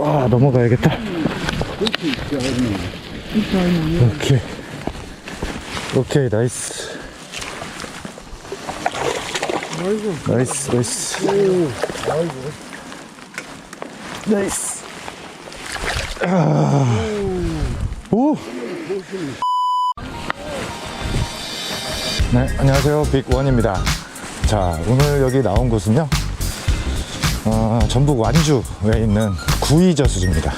와, 넘어가야겠다. 오케이. 오케이, 나이스. 나이스, 나이스. 나이스. 아. 오! 네, 안녕하세요. 빅원입니다. 자, 오늘 여기 나온 곳은요, 어, 전북 완주에 있는 구이 저수지입니다.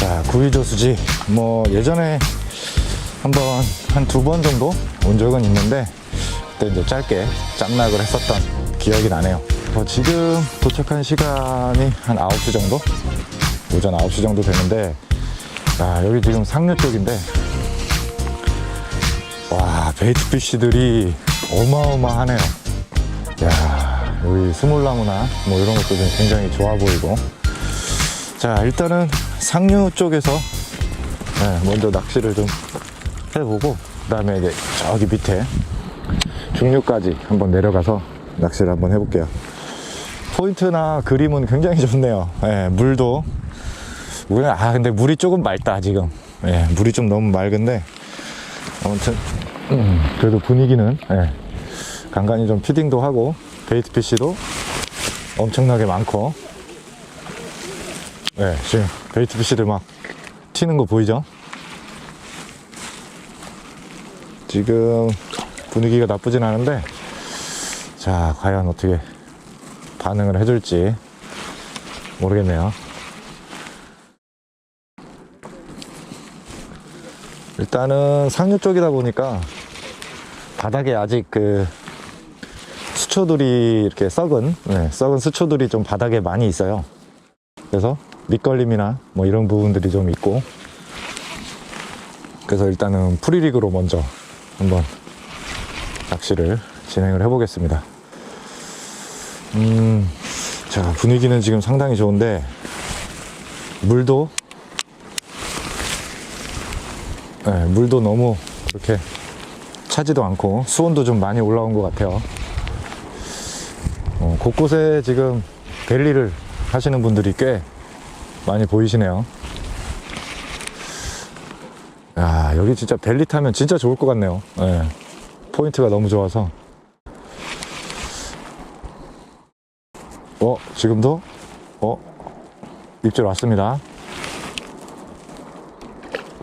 자, 구이 저수지, 뭐, 예전에 한번, 한 두 번 정도 온 적은 있는데, 그때 이제 짧게 짬락을 했었던 기억이 나네요. 어, 지금 도착한 시간이 한 9시 정도? 오전 9시 정도 되는데, 아, 여기 지금 상류 쪽인데, 와, 베이트피쉬들이 어마어마하네요. 야, 여기 스몰나무나 뭐 이런 것도 좀 굉장히 좋아 보이고. 자, 일단은 상류 쪽에서 네, 먼저 낚시를 좀 해보고, 그 다음에 이제 저기 밑에 중류까지 한번 내려가서 낚시를 한번 해볼게요. 포인트나 그림은 굉장히 좋네요. 예, 물도. 아, 근데 물이 조금 맑다, 지금. 예, 물이 좀 너무 맑은데. 아무튼, 음, 그래도 분위기는, 예, 간간히 좀 피딩도 하고, 베이트 피쉬도 엄청나게 많고, 예, 지금 베이트 피쉬들 막 튀는 거 보이죠? 지금 분위기가 나쁘진 않은데, 자, 과연 어떻게 반응을 해줄지 모르겠네요. 일단은 상류 쪽이다 보니까 바닥에 아직 그 수초들이 이렇게 썩은, 네, 썩은 수초들이 좀 바닥에 많이 있어요. 그래서 밑걸림이나 뭐 이런 부분들이 좀 있고, 그래서 일단은 프리리그로 먼저 한번 낚시를 진행을 해보겠습니다. 음, 자, 분위기는 지금 상당히 좋은데, 물도, 네, 물도 너무 그렇게 차지도 않고, 수온도 좀 많이 올라온 것 같아요. 어, 곳곳에 지금 벨리를 하시는 분들이 꽤 많이 보이시네요. 야, 여기 진짜 벨리 타면 진짜 좋을 것 같네요. 예. 포인트가 너무 좋아서. 어, 지금도? 어, 입질 왔습니다.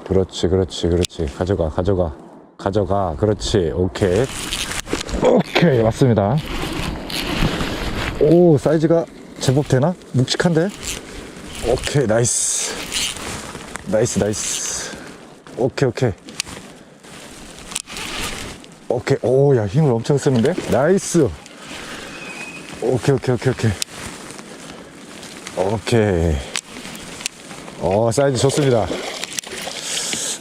그렇지, 그렇지, 그렇지. 가져가, 가져가, 가져가. 그렇지, 오케이. 오케이, 왔습니다. 오, 사이즈가 제법 되나? 묵직한데? 오케이, 나이스. 나이스, 나이스. 오케이, 오케이. 오케이. 오, 야, 힘을 엄청 쓰는데? 나이스. 오케이, 오케이, 오케이, 오케이. 오케이. 어, 사이즈 좋습니다.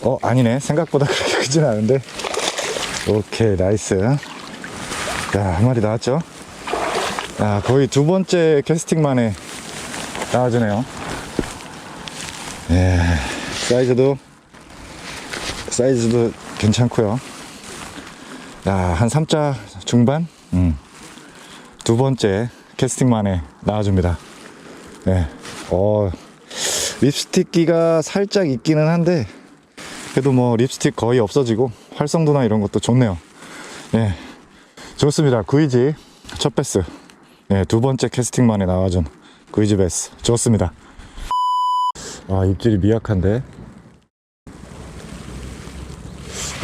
어, 아니네. 생각보다 그렇게 크진 않은데. 오케이, 나이스. 야, 한 마리 나왔죠? 야, 거의 두 번째 캐스팅 만에 나와주네요. 예, 사이즈도, 사이즈도 괜찮고요. 야, 한 3자 중반? 음. 두 번째 캐스팅 만에 나와줍니다. 예, 어, 립스틱기가 살짝 있기는 한데, 그래도 뭐 립스틱 거의 없어지고, 활성도나 이런 것도 좋네요. 예, 좋습니다. 구이지 첫 베스. 예, 두 번째 캐스팅 만에 나와준 구이지 베스. 좋습니다. 아, 입질이 미약한데.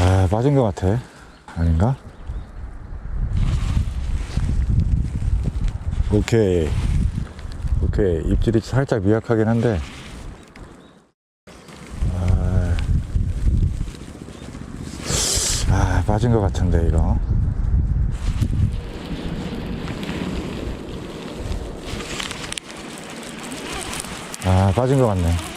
아, 빠진 것 같아. 아닌가? 오케이. 오케이. 입질이 살짝 미약하긴 한데. 아, 아 빠진 것 같은데, 이거. 아, 빠진 것 같네.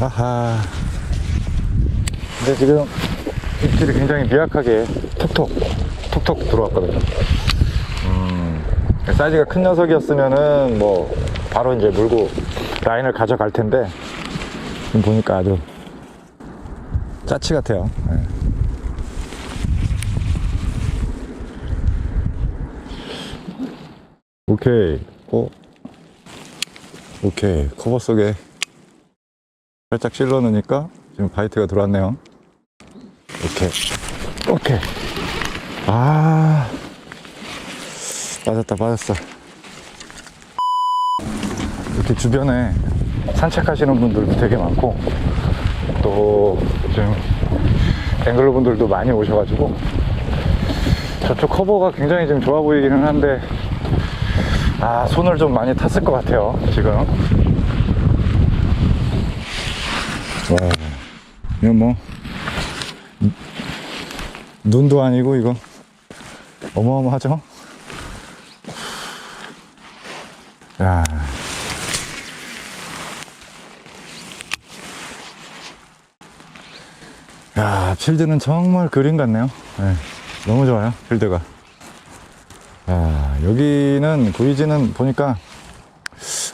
아하. 근데 지금 입질이 굉장히 미약하게 톡톡, 톡톡 들어왔거든요. 음, 사이즈가 큰 녀석이었으면은 뭐, 바로 이제 물고 라인을 가져갈 텐데, 지금 보니까 아주 짜치 같아요. 예. 오케이. 어? 오케이. 커버 속에 살짝 찔러 넣으니까 지금 바이트가 들어왔네요. 오케이. 오케이. 아. 빠졌다, 빠졌어. 이렇게 주변에 산책하시는 분들도 되게 많고, 또 지금 앵글러 분들도 많이 오셔가지고, 저쪽 커버가 굉장히 지금 좋아 보이기는 한데, 아, 손을 좀 많이 탔을 것 같아요, 지금. 이거 뭐, 눈도 아니고, 이거. 어마어마하죠? 야. 야, 필드는 정말 그림 같네요. 네, 너무 좋아요, 필드가. 야, 여기는 구이지는 보니까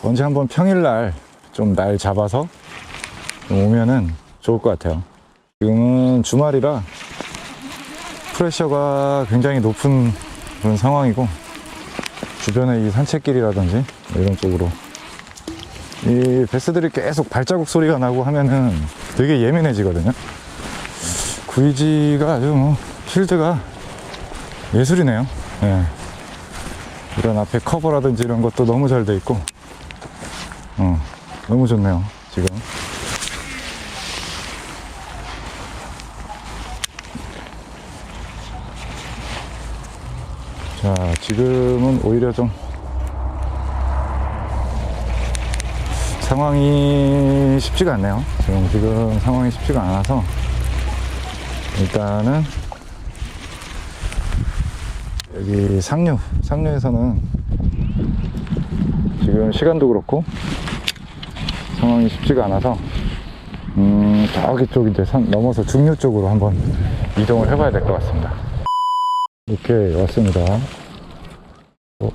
언제 한번 평일날 좀 날 잡아서 좀 오면은 좋을 것 같아요. 지금은 주말이라 프레셔가 굉장히 높은 그런 상황이고 주변에 이 산책길이라든지 뭐 이런 쪽으로 이 베스들이 계속 발자국 소리가 나고 하면은 되게 예민해지거든요. 구이지가 아주 뭐 필드가 예술이네요. 예. 이런 앞에 커버라든지 이런 것도 너무 잘 돼 있고, 어, 너무 좋네요, 지금. 자, 지금은 오히려 좀 상황이 쉽지가 않네요. 지금, 지금 상황이 쉽지가 않아서 일단은 여기 상류, 상류에서는 지금 시간도 그렇고 상황이 쉽지가 않아서 음, 저기 쪽 이제 산 넘어서 중류 쪽으로 한번 이동을 해봐야 될 것 같습니다. 오케이, 왔습니다. 어.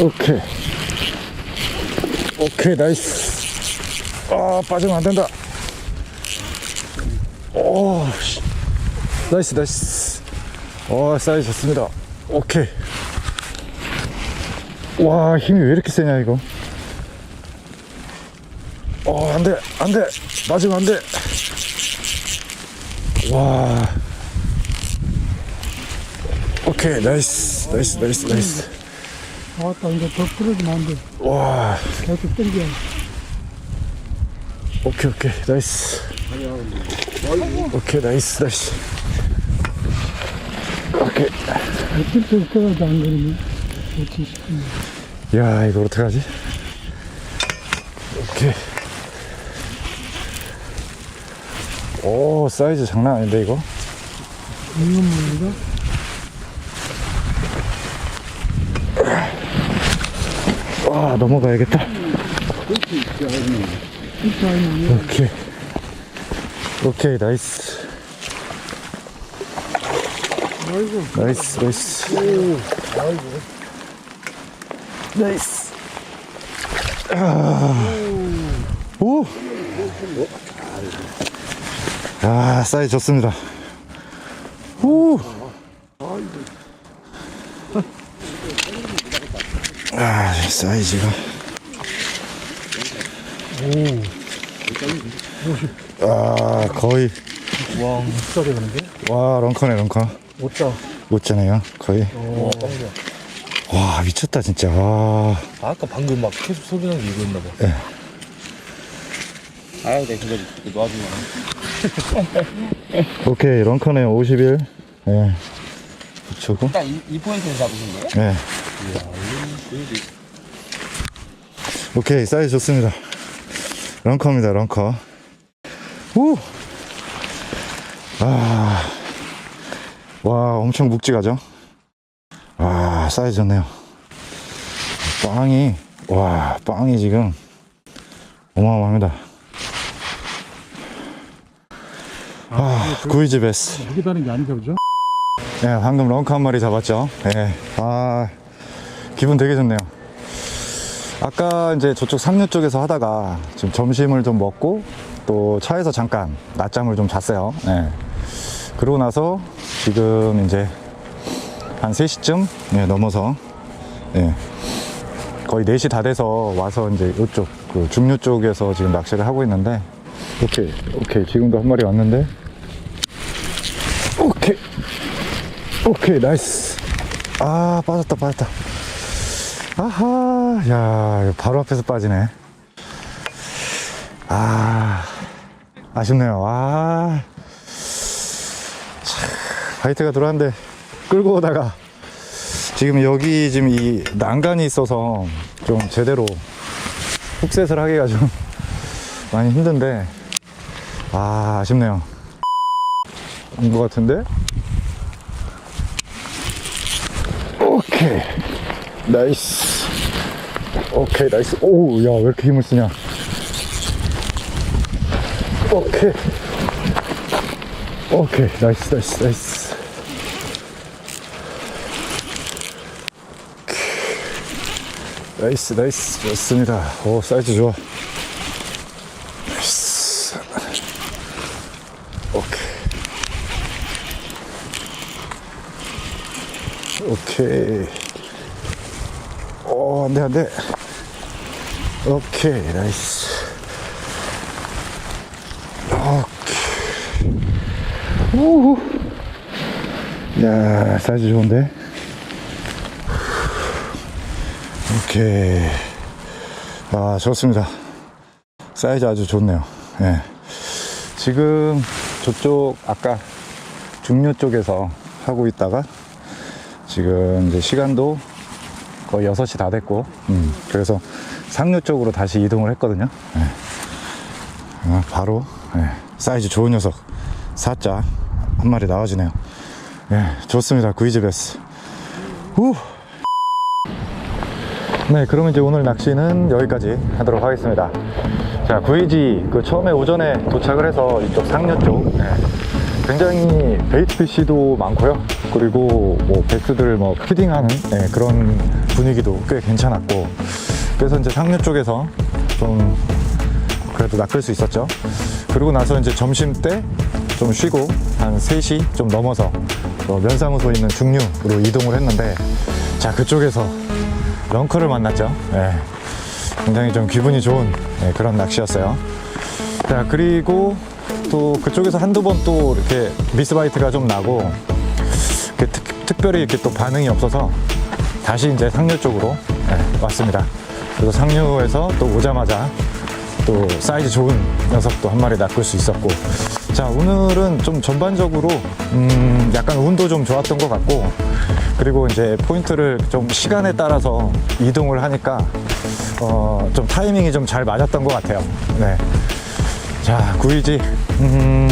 오케이. 오케이, 나이스. 아, 빠지면 안 된다. 오, 씨. 나이스, 나이스. 어, 사이즈 좋습니다. 오케이. 와, 힘이 왜 이렇게 세냐, 이거. 어, 안 돼, 안 돼. 맞으면 안 돼. 와. 오케이, 나이스, 나이스, 나이스, 나이스. 아따 이제 더 풀어주면 안 돼. 와, 계속 당겨. 오케이, 오케이, 나이스. 오케이, 나이스, 나이스. 오케이. 안 싶으면. 야, 이거 어떡하지? 오케이. 오, 사이즈 장난 아닌데, 이거? 이건 뭐가? 와, 넘어가야겠다. 오케이. 오케이, 나이스. 아이고 나이스, 나이스. 나이스. 아. 오. 아, 사이즈 좋습니다. 오. 아, 사이즈가. 아, 거의. 와 진짜 되는데? 와, 런커네, 런커. 못다. 못잖아요, 거의. 와, 미쳤다, 진짜. 와. 아, 아까 방금 막 계속 소리 나는 게 이거였나 봐. 예. 아유, 내 그거 놔주면. 오케이, 런커네 51. 예. 붙이고. 딱 이, 이 포인트를 잡으신 거예요? 예. 오케이, 사이즈 좋습니다. 런커입니다, 런커. 우! 아. 와, 엄청 묵직하죠? 와, 사이즈 좋네요. 빵이, 와, 빵이 지금 어마어마합니다. 아, 구이즈 베스. 여기 다는 게 아닌가 보죠? 예, 방금 런커 한 마리 잡았죠. 예. 아, 기분 되게 좋네요. 아까 이제 저쪽 상류 쪽에서 하다가 지금 점심을 좀 먹고 또 차에서 잠깐 낮잠을 좀 잤어요. 예. 그러고 나서 지금 이제 한 3시쯤 예, 넘어서 예, 거의 4시 다 돼서 와서 이제 이쪽 그 중류 쪽에서 지금 낚시를 하고 있는데 오케이 오케이 지금도 한 마리 왔는데 오케이. 오케이 나이스. 아 빠졌다 빠졌다. 아하 야 바로 앞에서 빠지네. 아 아쉽네요. 아 참, 바이트가 들어왔는데 끌고 오다가 지금 여기 지금 이 난간이 있어서 좀 제대로 훅셋을 하기가 좀 많이 힘든데 아 아쉽네요. 온 것 같은데? 오케이. 나이스. 오케이 나이스. 오우 야왜 이렇게 힘을 쓰냐? 오케이. 오케이 나이스 나이스 나이스. 나이스 나이스. 좋습니다. 오 사이즈 좋아 나이스 오케이 오케이 오 안 돼 안 돼 오케이 나이스 오케이 우후 야 사이즈 좋은데 오케이. 아, 좋습니다. 사이즈 아주 좋네요. 예. 지금 저쪽 아까 중류 쪽에서 하고 있다가 지금 이제 시간도 거의 6시 다 됐고, 음, 그래서 상류 쪽으로 다시 이동을 했거든요. 예. 아, 바로, 예, 사이즈 좋은 녀석, 사자 한 마리 나와주네요. 예, 좋습니다. 구이즈 베스. 후! 네, 그러면 이제 오늘 낚시는 여기까지 하도록 하겠습니다. 자, 구이지 그 처음에 오전에 도착을 해서 이쪽 상류 쪽 네, 굉장히 베이트 피시도 많고요. 그리고 뭐 베스들 뭐 피딩하는 네, 그런 분위기도 꽤 괜찮았고 그래서 이제 상류 쪽에서 좀 그래도 낚을 수 있었죠. 그리고 나서 이제 점심 때 좀 쉬고 한 3시 좀 넘어서 또 면사무소 있는 중류로 이동을 했는데 자 그쪽에서 런커를 만났죠. 예. 굉장히 좀 기분이 좋은 예, 그런 낚시였어요. 자 그리고 또 그쪽에서 한두 번 또 이렇게 미스바이트가 좀 나고 이렇게 특, 특별히 이렇게 또 반응이 없어서 다시 이제 상류 쪽으로 예, 왔습니다. 그래서 상류에서 또 오자마자 또 사이즈 좋은 녀석도 한 마리 낚을 수 있었고 자 오늘은 좀 전반적으로 음 약간 운도 좀 좋았던 것 같고 그리고 이제 포인트를 좀 시간에 따라서 이동을 하니까 어 좀 타이밍이 좀 잘 맞았던 것 같아요 네. 자 구이지 음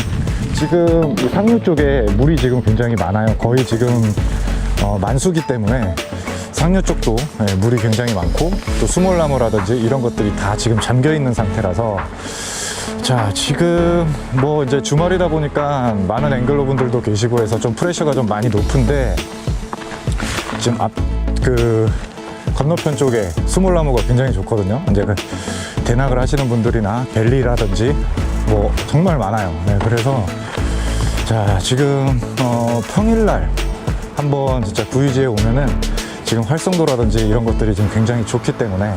지금 이 상류 쪽에 물이 지금 굉장히 많아요. 거의 지금 어, 만수기 때문에 상류 쪽도 예, 물이 굉장히 많고 또 수몰나무라든지 이런 것들이 다 지금 잠겨 있는 상태라서 자 지금 뭐 이제 주말이다 보니까 많은 앵글러 분들도 계시고 해서 좀 프레셔가 좀 많이 높은데 지금 앞 그 건너편 쪽에 수몰나무가 굉장히 좋거든요. 이제 그 대낙을 하시는 분들이나 벨리라든지 뭐 정말 많아요. 네, 그래서 자 지금 어, 평일날 한번 진짜 구이지에 오면은 지금 활성도라든지 이런 것들이 지금 굉장히 좋기 때문에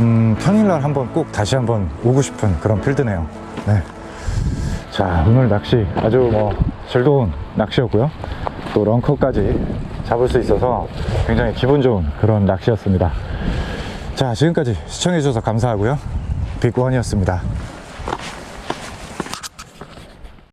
음, 평일날 한번 꼭 다시 한번 오고 싶은 그런 필드네요. 네. 자 오늘 낚시 아주 뭐 즐거운 낚시였고요. 또 런커까지 잡을 수 있어서 굉장히 기분 좋은 그런 낚시였습니다. 자 지금까지 시청해 주셔서 감사하고요. 빅원이었습니다.